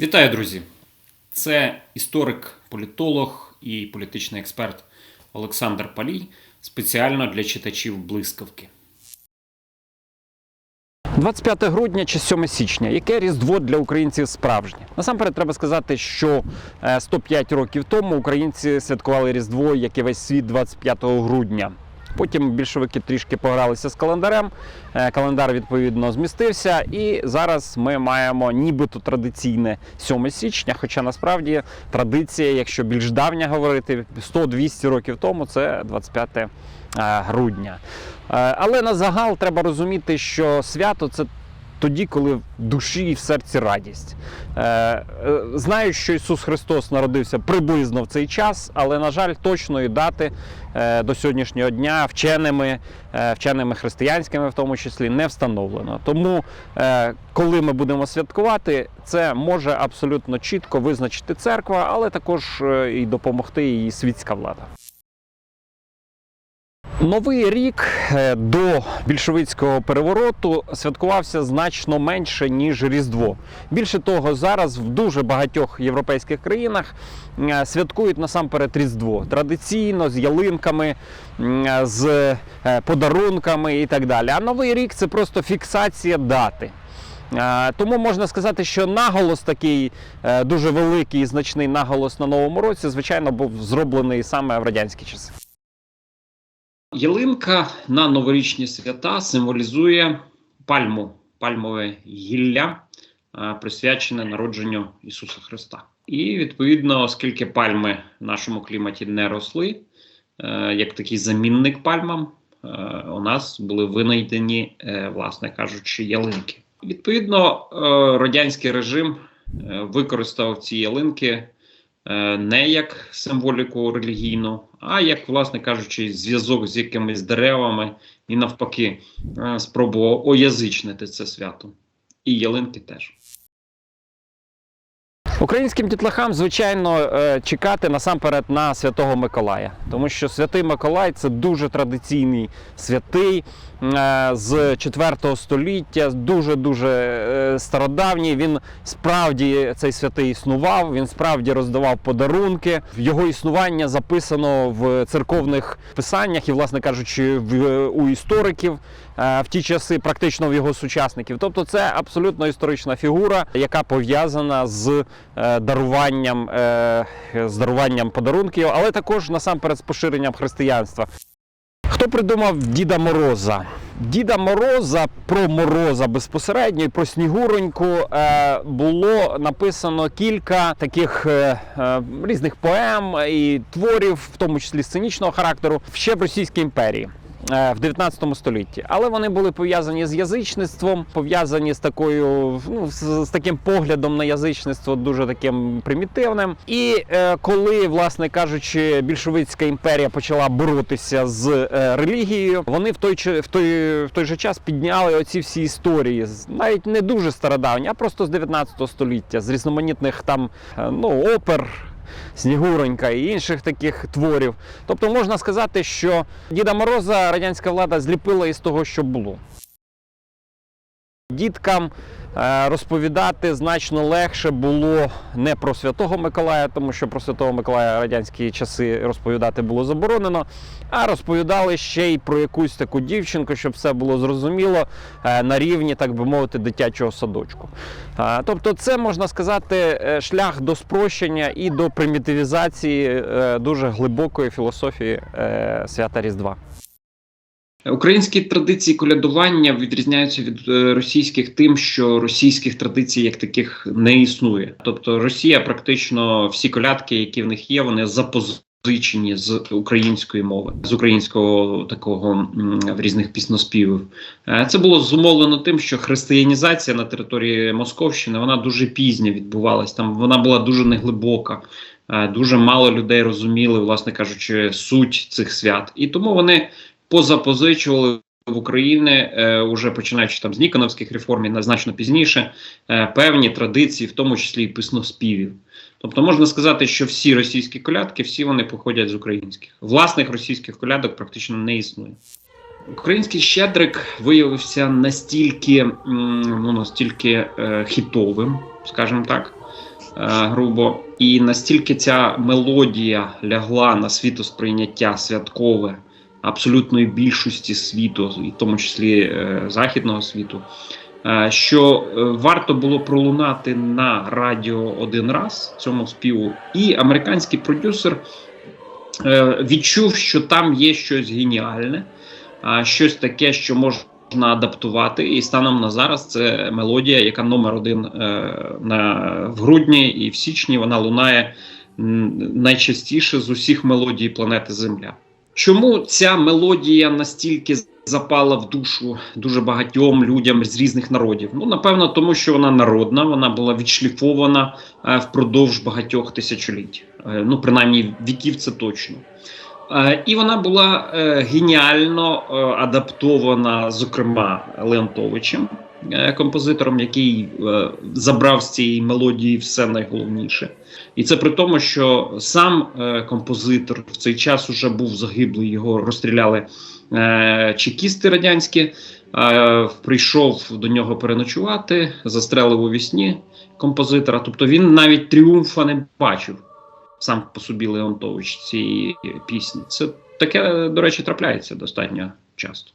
Вітаю, друзі! Це історик, політолог і політичний експерт Олександр Палій спеціально для читачів блискавки. 25 грудня чи 7 січня. Яке різдво для українців справжнє? Насамперед треба сказати, що е, 105 років тому українці святкували Різдво, як і весь світ 25 грудня. Потім більшовики трішки погралися з календарем. е, Календар відповідно змістився, і зараз ми маємо нібито традиційне 7 січня. Хоча насправді традиція, якщо більш давня говорити, 100-200 років тому, це 25 е, грудня. Е, Але на загал треба розуміти, що свято це тоді, коли в душі і в серці радість. Е, е, Знаю, що Ісус Христос народився приблизно в цей час, але, на жаль, точної дати е, до сьогоднішнього дня вченими, вченими християнськими в тому числі, не встановлено. Тому, коли ми будемо святкувати, це може абсолютно чітко визначити церква, але також і допомогти її світська влада. Новий рік е, до більшовицького перевороту святкувався значно менше ніж Різдво. Bільше того, зараз в дуже багатьох європейських країнах е, святкують насамперед Різдво традиційно з ялинками, е, з подарунками і так далі. А новий рік це просто фіксація дати. Тому можна сказати, що наголос такий дуже великий і значний наголос на новому році, звичайно, був зроблений саме в радянські часи. Ялинка на новорічні свята символізує пальму, пальмове гілля, е, присвячене народженню Ісуса Христа. І відповідно, оскільки пальми в нашому кліматі не росли, е, як такий замінник пальмам, е, у нас були винайдені, власне кажучи, ялинки. Відповідно, радянський режим використав ці ялинки не як символіку релігійну, а як, власне кажучи, зв'язок з якимись деревами і навпаки е, спробував оязичнити це свято. І ялинки теж. Українським дітлахам, звичайно, е, чекати насамперед на Святого Миколая, тому що Святий Миколай це дуже традиційний святий е, з 4 століття, дуже дуже стародавній. Він справді цей святий існував. Він справді роздавав подарунки. Його існування записано в церковних писаннях і, власне кажучи, в, у істориків е, в ті часи, практично в його сучасників. Тобто, це абсолютно історична фігура, яка пов'язана з е, даруванням, е, з даруванням подарунків, але також насамперед з поширенням християнства. Хто придумав Діда Мороза? Діда Мороза про Мороза безпосередньо і про Снігуроньку е, було написано кілька таких е, е, різних поем і творів, в тому числі сценічного характеру, ще в Російській імперії. Е, В 19 столітті, але вони були пов'язані з язичництвом, пов'язані з такою, ну з, з таким поглядом на язичництво, дуже таким примітивним. І е, коли, власне кажучи, більшовицька імперія почала боротися з е, релігією, вони в той в той в той же час підняли оці всі історії, навіть не дуже стародавні, а просто з 19 століття, з різноманітних там е, ну опер. Снігуронька і інших таких творів. Тобто можна сказати, що Діда Мороза радянська влада зліпила із того, що було. Діткам е, розповідати значно легше було не про Святого Миколая, тому що про Святого Миколая радянські часи розповідати було заборонено, а розповідали ще й про якусь таку дівчинку, щоб все було зрозуміло е, на рівні, так би мовити, дитячого садочку. Тобто, це можна сказати е, шлях до спрощення і до примітивізації дуже глибокої філософії свята Різдва. Українські традиції колядування відрізняються від е, російських тим, що російських традицій як таких не існує. Тобто Росія практично всі колядки, які в них є, вони запозичені з української мови, з українського такого в різних пісноспівів. Е, Це було зумовлено тим, що християнізація на території Московщини вона дуже пізня відбувалась. Там вона була дуже неглибока. Е, Дуже мало людей розуміли, власне кажучи, суть цих свят, і тому вони позапозичували в Україні, е, уже починаючи там з Ніконовських реформ і значно пізніше, е, певні традиції, в тому числі і писноспівів. Тобто можна сказати, що всі російські колядки, всі вони походять з українських. Власних російських колядок практично не існує. Український щедрик виявився настільки, ну, настільки е, хітовим, скажімо так, грубо. І настільки ця мелодія лягла на світосприйняття святкове абсолютної більшості світу, і в тому числі е, західного світу, е, що е, варто було пролунати на радіо один раз цьому співу, і американський продюсер відчув, що там є щось геніальне, щось таке, що можна адаптувати. І станом на зараз це мелодія, яка номер один е, на, в грудні і в січні вона лунає найчастіше з усіх мелодій планети Земля. Чому ця мелодія настільки запала в душу дуже багатьом людям з різних народів? Ну, напевно, тому що вона народна, вона була відшліфована е, впродовж багатьох тисячоліть. Е, ну, принаймні, віків це точно. Е, І вона була геніально адаптована, зокрема, Леонтовичем, композитором, який е, забрав з цієї мелодії все найголовніше. І це при тому, що сам е, композитор в цей час уже був загиблий, його розстріляли е, чекісти радянські. Е, прийшов до нього переночувати, застрелив у вісні композитора. Тобто він навіть тріумфа не бачив сам по собі Леонтович цієї пісні. Це таке, до речі, трапляється достатньо часто.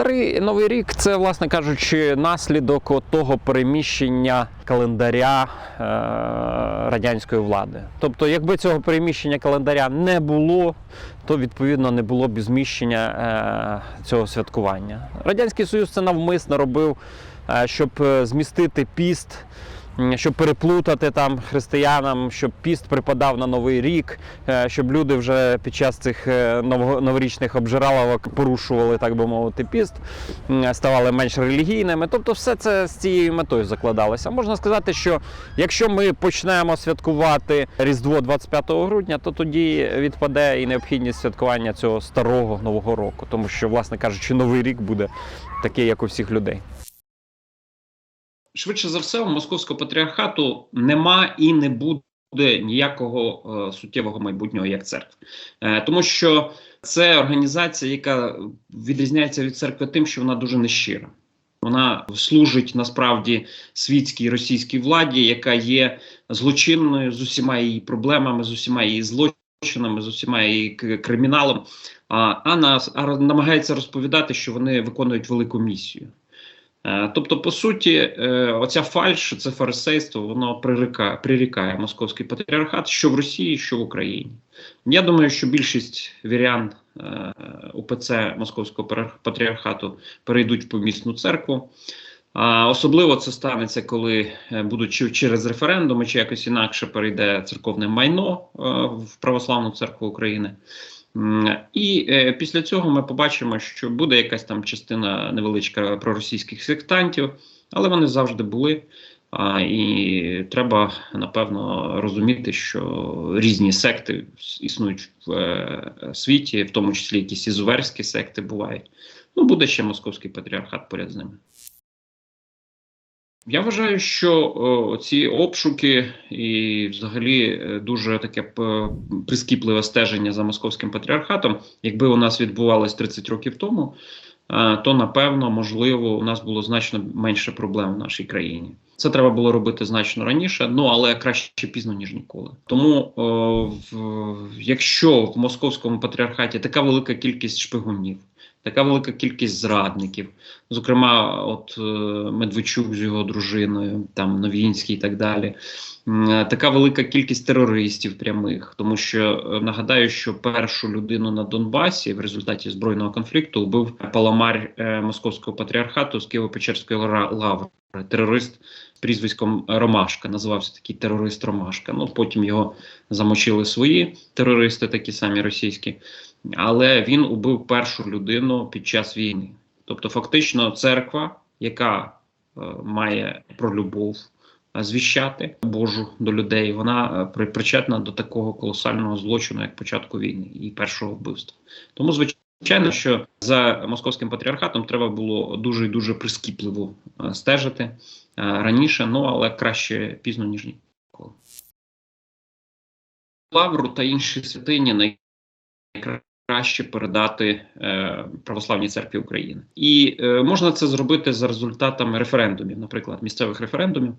Старий новий рік це, власне кажучи, наслідок того переміщення календаря е, радянської влади. Тобто, якби цього переміщення календаря не було, то відповідно не було б зміщення е, цього святкування. Радянський Союз це навмисно робив, е, щоб е, змістити піст. Щоб переплутати там християнам, щоб піст припадав на новий рік, е, щоб люди вже під час цих е, новорічних обжираловок порушували, так би мовити, піст, ставали менш релігійними. Тобто, все це з цією метою закладалося. Можна сказати, що якщо ми почнемо святкувати Різдво 25 грудня, то тоді відпаде і необхідність святкування цього старого нового року, тому що, власне кажучи, новий рік буде такий, як у всіх людей. Швидше за все, у московського патріархату нема і не буде ніякого е, суттєвого майбутнього як церкви. Е, тому що це організація, яка відрізняється від церкви тим, що вона дуже нещира. Вона служить насправді світській російській владі, яка є злочинною з усіма її проблемами, з усіма її злочинами, з усіма її криміналом. А, а, нас, а намагається розповідати, що вони виконують велику місію. Е, Тобто, по суті, е, оця фальш, це фарисейство, воно прирікає, прирікає московський патріархат, що в Росії, що в Україні. Я думаю, що більшість вірян е, УПЦ Московського патріархату перейдуть в помісну церкву. А особливо це станеться, коли е, будуть чи через референдуми, чи якось інакше перейде церковне майно в Православну церкву України. І е, після цього ми побачимо, що буде якась там частина невеличка проросійських сектантів, але вони завжди були. А, і треба напевно розуміти, що різні секти існують в е, світі, в тому числі якісь ізуверські секти бувають. Ну, буде ще московський патріархат поряд з ними. Я вважаю, що о, ці обшуки і взагалі е, дуже таке прискіпливе стеження за московським патріархатом, якби у нас відбувалось 30 років тому, е, то напевно, можливо, у нас було значно менше проблем в нашій країні. Це треба було робити значно раніше, ну але краще пізно ніж ніколи. Тому, о, в, якщо в московському патріархаті така велика кількість шпигунів, така велика кількість зрадників, зокрема, от е, Медведчук з його дружиною, там Новінський і так далі. Е, Така велика кількість терористів прямих, тому що е, нагадаю, що першу людину на Донбасі в результаті збройного конфлікту вбив паламар московського патріархату з Києво-Печерської лаври, терорист прізвиськом Ромашка. Називався такий терорист Ромашка. Ну потім його замочили свої терористи, такі самі російські, але він убив першу людину під час війни. Тобто, фактично, церква, яка е, має про любов е, звіщати Божу до людей, вона е, причетна до такого колосального злочину, як початку війни і першого вбивства. Тому, звичайно, що за московським патріархатом треба було дуже і дуже прискіпливо е, стежити раніше, ну але краще пізно ніж ніколи. Лавру та інші святині найкраще краще передати е, православній церкві України. І е, можна це зробити за результатами референдумів, наприклад, місцевих референдумів,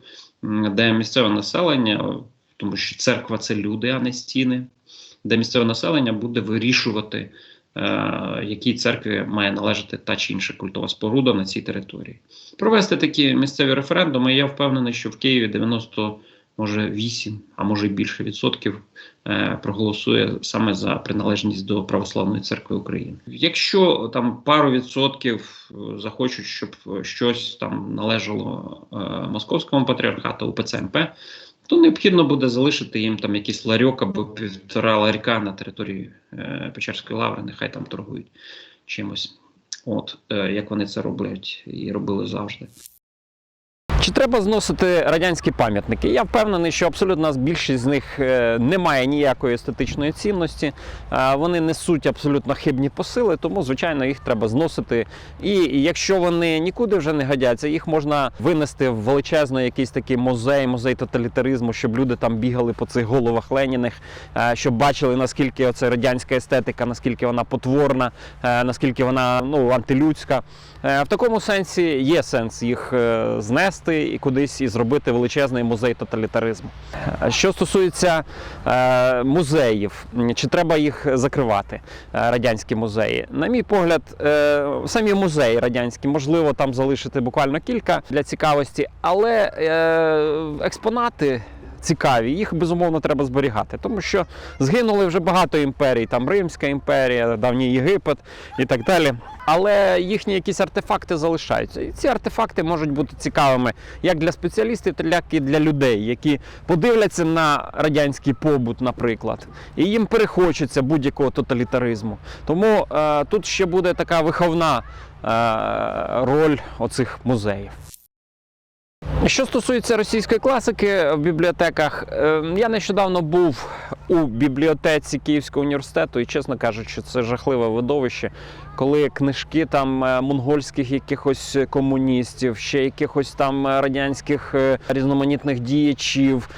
де місцеве населення, тому що церква це люди, а не стіни, де місцеве населення буде вирішувати, е, якій церкві має належати та чи інша культова споруда на цій території. Провести такі місцеві референдуми. Я впевнений, що в Києві 90 може 8, а може й більше відсотків е, проголосує саме за приналежність до православної церкви України. Якщо там пару відсотків е, захочуть, щоб е, щось там належало московському патріархату УПЦ МП, то необхідно буде залишити їм там якийсь ларьок або півтора ларька на території Печерської лаври, нехай там торгують чимось. От як вони це роблять і робили завжди. Чи треба зносити радянські пам'ятники? Я впевнений, що абсолютно більшість з них е, не має ніякої естетичної цінності. Е, Вони несуть абсолютно хибні посили, тому звичайно їх треба зносити. І якщо вони нікуди вже не годяться, їх можна винести в величезний якийсь такий музей, музей тоталітаризму, щоб люди там бігали по цих головах Леніних, е, щоб бачили наскільки оце радянська естетика, наскільки вона потворна, наскільки вона ну антилюдська. Е, В такому сенсі є сенс їх е, знести і кудись і зробити величезний музей тоталітаризму. Е, Що стосується музеїв, чи треба їх закривати, радянські музеї? На мій погляд, самі музеї радянські, можливо, там залишити буквально кілька для цікавості, але експонати. Цікаві, їх безумовно треба зберігати, тому що згинули вже багато імперій, там Римська імперія, давній Єгипет і так далі. Але їхні якісь артефакти залишаються. І ці артефакти можуть бути цікавими як для спеціалістів, так і для людей, які подивляться на радянський побут, наприклад, і їм перехочеться будь-якого тоталітаризму. Тому е, тут ще буде така виховна е, роль оцих музеїв. Що стосується російської класики в бібліотеках, е, я нещодавно був у бібліотеці Київського університету, і чесно кажучи, це жахливе видовище, коли книжки там е, монгольських якихось комуністів, ще якихось там е, радянських е, різноманітних діячів.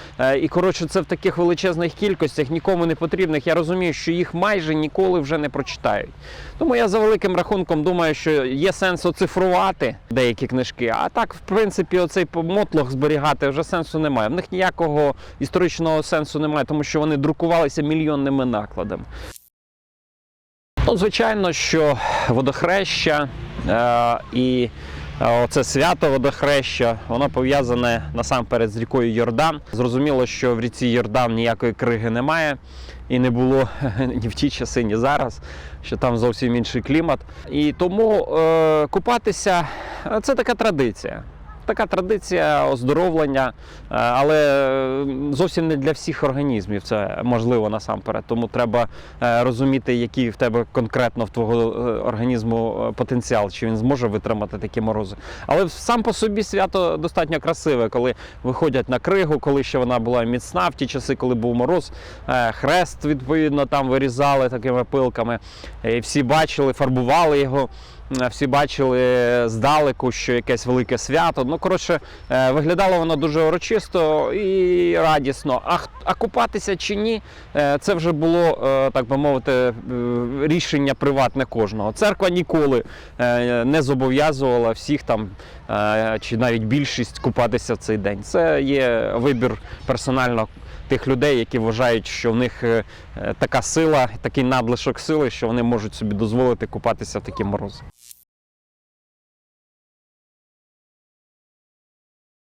І коротше, це в таких величезних кількостях, нікому не потрібних. Я розумію, що їх майже ніколи вже не прочитають. Тому я за великим рахунком думаю, що є сенс оцифрувати деякі книжки. А так, в принципі, оцей мотлох зберігати вже сенсу немає. В них ніякого історичного сенсу немає, тому що вони друкувалися мільйонними накладами. Ну, звичайно, що водохреща е, і е, оце свято водохреща, воно пов'язане насамперед з рікою Йордан. Зрозуміло, що в ріці Йордан ніякої криги немає і не було ні в ті часи, ні зараз, що там зовсім інший клімат. І тому е, купатися е, це така традиція. Така традиція оздоровлення, е, але зовсім не для всіх організмів це можливо насамперед. Тому треба е, розуміти, який в тебе конкретно в твого е, організму потенціал, чи він зможе витримати такі морози. Але сам по собі свято достатньо красиве, коли виходять на кригу, коли ще вона була міцна, в ті часи, коли був мороз, хрест відповідно там вирізали такими пилками. І всі бачили, фарбували його. Е, Всі бачили здалеку, що якесь велике свято. Ну, коротше, е, виглядало воно дуже урочисто і радісно. А, а купатися чи ні, е, це вже було, так би мовити, рішення приватне кожного. Церква ніколи не зобов'язувала всіх там, чи навіть більшість купатися в цей день. Це є вибір персонально тих людей, які вважають, що в них е, е, така сила, такий надлишок сили, що вони можуть собі дозволити купатися в такі морози.